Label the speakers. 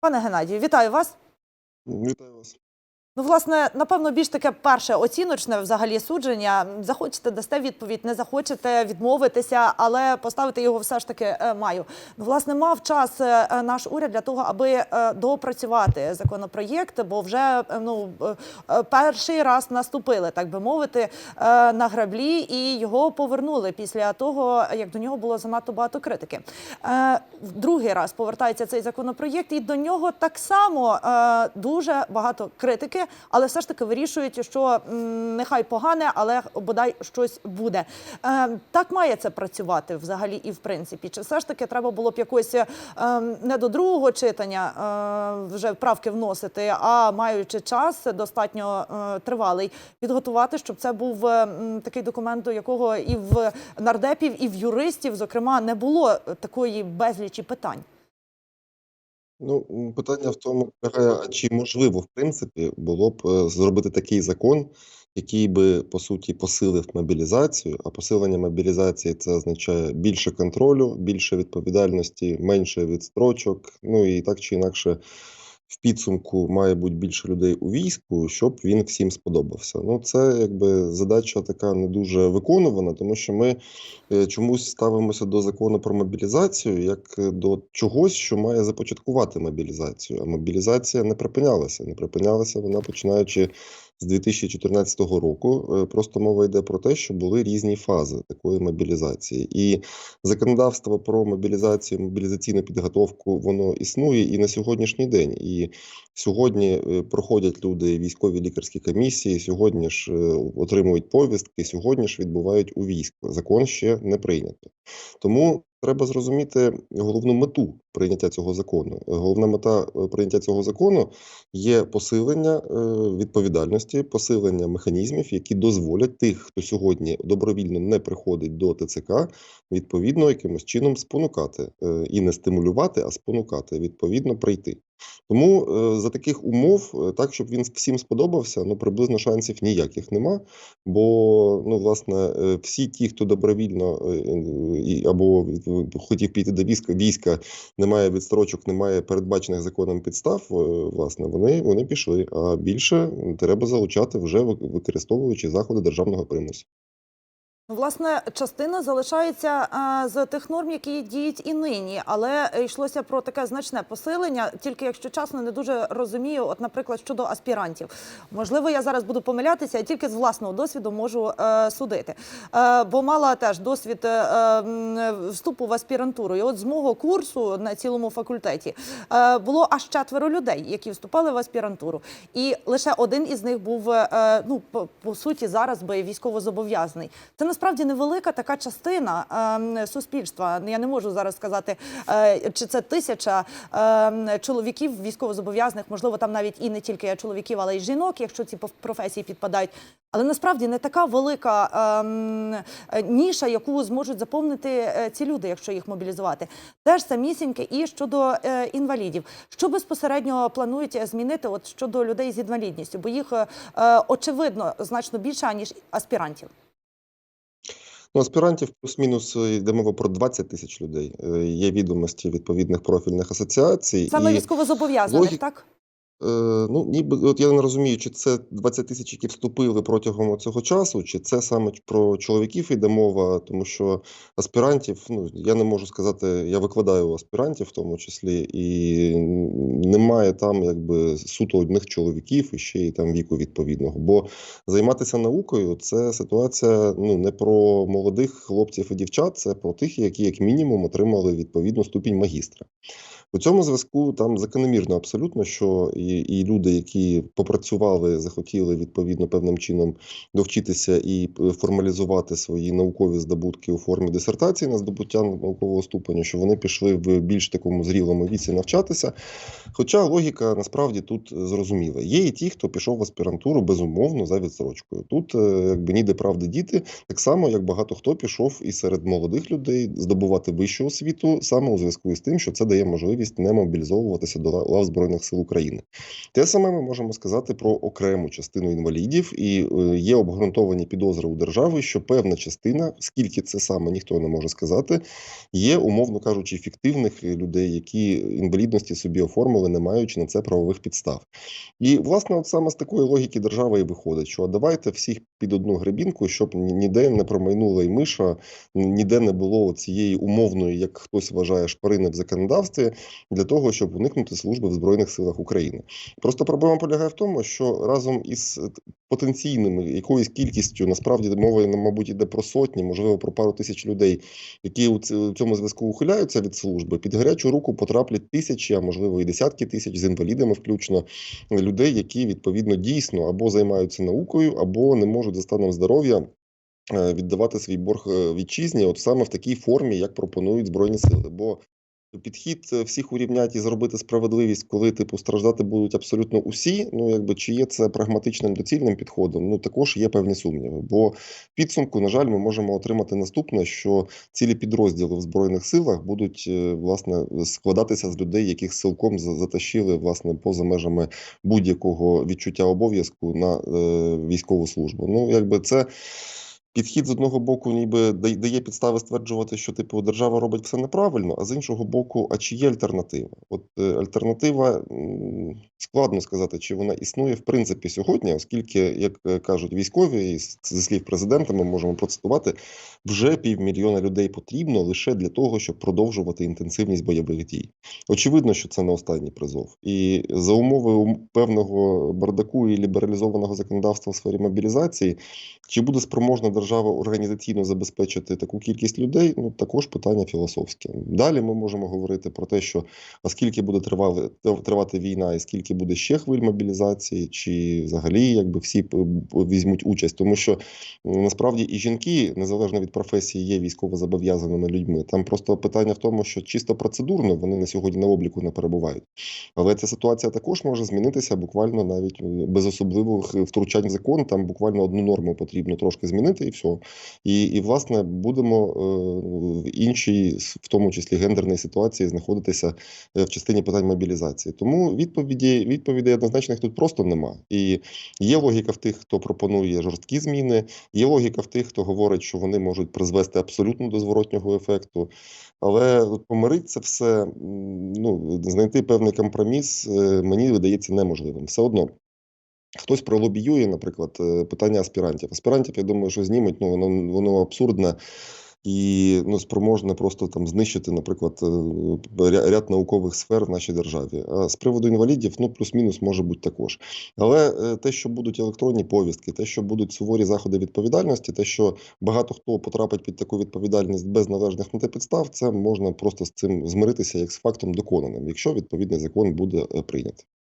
Speaker 1: Пане Геннадію, вітаю вас.
Speaker 2: Вітаю вас.
Speaker 1: Ну, власне, напевно, більш таке перше оціночне взагалі судження. Захочете, дасте відповідь, не захочете відмовитися, але поставити його все ж таки е, маю. Ну, власне, мав час е, е, наш уряд для того, аби доопрацювати законопроєкт, бо вже ну перший раз наступили, так би мовити, на граблі, і його повернули після того, як до нього було занадто багато критики. Другий раз повертається цей законопроєкт, і до нього так само дуже багато критики, але все ж таки вирішують, що нехай погане, але бодай щось буде. Е, Так має це працювати взагалі і в принципі. Чи все ж таки треба було б якось е, не до другого читання е, вже правки вносити, а маючи час достатньо тривалий, підготувати, щоб це був такий документ, до якого і в нардепів, і в юристів, зокрема, не було такої безлічі питань.
Speaker 2: Ну, питання в тому, а чи можливо, в принципі, було б е, зробити такий закон, який би по суті посилив мобілізацію. А посилення мобілізації це означає більше контролю, більше відповідальності, менше відстрочок. Ну і так чи інакше, в підсумку має бути більше людей у війську, щоб він всім сподобався. Ну, це якби задача така не дуже виконувана, тому що ми е, чомусь ставимося до закону про мобілізацію як е, до чогось, що має започаткувати мобілізацію. А мобілізація не припинялася. Не припинялася вона починаючи з 2014 року. Е, Просто мова йде про те, що були різні фази такої мобілізації, і законодавство про мобілізацію, мобілізаційну підготовку воно існує і на сьогоднішній день. І сьогодні е, проходять люди військові лікарські комісії. Сьогодні ж е, отримують повістки. Сьогодні ж відбувають у військо. Закон ще не прийнято. Тому треба зрозуміти головну мету прийняття цього закону. Головна мета е, прийняття цього закону є посилення е, відповідальності, посилення механізмів, які дозволять тих, хто сьогодні добровільно не приходить до ТЦК, відповідно якимось чином спонукати е, і не стимулювати, а спонукати відповідно прийти. Тому е, за таких умов, е, так щоб він всім сподобався, ну приблизно шансів ніяких нема. Бо ну власне е, всі ті, хто добровільно е, е, або е, хотів піти до війська, війська, немає відстрочок, немає передбачених законом підстав. е, Власне, вони вони пішли. А більше треба залучати вже використовуючи заходи державного примусу.
Speaker 1: Ну, Власне, частина залишається з тих норм, які діють і нині, але е, йшлося про таке значне посилення. Тільки якщо чесно, не дуже розумію, от, наприклад, щодо аспірантів. Можливо, я зараз буду помилятися, я тільки з власного досвіду можу е, судити. Е, бо мала теж досвід е, вступу в аспірантуру. І от з мого курсу на цілому факультеті е, було аж четверо людей, які вступали в аспірантуру. І лише один із них був е, ну по, по суті зараз би військовозобов'язаний. Це насправді невелика така частина е, суспільства. Я не можу зараз сказати, е, чи це тисяча е, чоловіків військовозобов'язаних, можливо, там навіть і не тільки чоловіків, але й жінок, якщо ці професії підпадають. Але насправді не така велика е, ніша, яку зможуть заповнити е, ці люди, якщо їх мобілізувати. Теж самісіньке і щодо е, інвалідів. Що безпосередньо планують змінити от щодо людей з інвалідністю? Бо їх е, е, очевидно значно більше ніж аспірантів.
Speaker 2: Ну, аспірантів плюс-мінус е, йде мова про 20 тисяч людей. Е, Є відомості відповідних профільних асоціацій.
Speaker 1: Саме
Speaker 2: і...
Speaker 1: військовозобов'язаних,
Speaker 2: логі...
Speaker 1: так?
Speaker 2: Е, ну, ніби от я не розумію, чи це 20 тисяч, які вступили протягом цього часу, чи це саме про чоловіків йде мова, тому що аспірантів, ну я не можу сказати, я викладаю аспірантів в тому числі, і немає там якби суто одних чоловіків і ще й там віку відповідного. Бо займатися наукою це ситуація ну не про молодих хлопців і дівчат, це про тих, які як мінімум отримали відповідну ступінь магістра. У цьому зв'язку там закономірно абсолютно, що і, і люди, які попрацювали, захотіли відповідно певним чином довчитися і е, формалізувати свої наукові здобутки у формі дисертації на здобуття наукового ступеню, що вони пішли в більш такому зрілому віці навчатися. Хоча логіка насправді тут зрозуміла. Є і ті, хто пішов в аспірантуру безумовно за відстрочкою. Тут е, якби ніде правди діти, так само як багато хто пішов і серед молодих людей здобувати вищу освіту саме у зв'язку з тим, що це дає можливість не мобілізовуватися до лав збройних сил України. Те саме ми можемо сказати про окрему частину інвалідів, і е, є обґрунтовані підозри у держави, що певна частина, скільки це саме ніхто не може сказати, є, умовно кажучи, фіктивних людей, які інвалідності собі оформили. не маючи на це правових підстав. І, власне, от саме з такої логіки держава і виходить, що давайте всіх під одну гребінку, щоб ніде не промайнула і миша, ніде не було цієї умовної, як хтось вважає, шпарини в законодавстві для того, щоб уникнути служби в Збройних силах України. Просто проблема полягає в тому, що разом із е, потенційними якоюсь кількістю, насправді мова, мабуть, йде про сотні, можливо, про пару тисяч людей, які у цьому зв'язку ухиляються від служби, під гарячу руку потраплять тисячі, а можливо і десятки тисяч з інвалідами, включно людей, які відповідно дійсно або займаються наукою, або не можуть за станом здоров'я. е, Віддавати свій борг е, вітчизні, от саме в такій формі, як пропонують збройні сили. Бо підхід е, всіх урівняти і зробити справедливість, коли типу страждати будуть абсолютно усі. Ну якби чи є це прагматичним доцільним підходом? Ну також є певні сумніви. Бо підсумку, на жаль, ми можемо отримати наступне, що цілі підрозділи в збройних силах будуть е, власне складатися з людей, яких силком за- затащили власне поза межами будь-якого відчуття обов'язку на е, військову службу. Ну якби це. Підхід з одного боку, ніби да- дає підстави стверджувати, що типу держава робить все неправильно, а з іншого боку, а чи є альтернатива? От е, альтернатива складно сказати, чи вона існує в принципі сьогодні, оскільки, як е, кажуть військові, і зі слів президента, ми можемо процитувати, вже півмільйона людей потрібно лише для того, щоб продовжувати інтенсивність бойових дій. Очевидно, що це не останній призов, і за умови певного бардаку і лібералізованого законодавства в сфері мобілізації. Чи буде спроможна держава організаційно забезпечити таку кількість людей? Ну також питання філософське. Далі ми можемо говорити про те, що а скільки буде тривати війна, і скільки буде ще хвиль мобілізації, чи взагалі якби всі візьмуть участь, тому що насправді і жінки, незалежно від професії, є військово зобов'язаними людьми. Там просто питання в тому, що чисто процедурно вони на сьогодні на обліку не перебувають. Але ця ситуація також може змінитися буквально навіть е, без особливих втручань закон. Там буквально одну норму потрібно трошки змінити, і все. І, і власне, будемо е, в іншій, в тому числі гендерній ситуації, знаходитися е, в частині питань мобілізації. Тому відповіді відповідей однозначних тут просто нема. І є логіка в тих, хто пропонує жорсткі зміни, є логіка в тих, хто говорить, що вони можуть призвести абсолютно до зворотнього ефекту. Але помирити це все, ну знайти певний компроміс, е, мені видається неможливим. Все одно. Хтось пролобіює, наприклад, е, питання аспірантів. Аспірантів, я думаю, що знімуть, ну воно воно абсурдне і ну спроможне просто там знищити, наприклад, е, ряд наукових сфер в нашій державі. А з приводу інвалідів, ну плюс-мінус може бути також. Але е, те, що будуть електронні повістки, те, що будуть суворі заходи відповідальності, те, що багато хто потрапить під таку відповідальність без належних на те підстав, це можна просто з цим змиритися як з фактом доконаним, якщо відповідний закон буде е, прийнятий.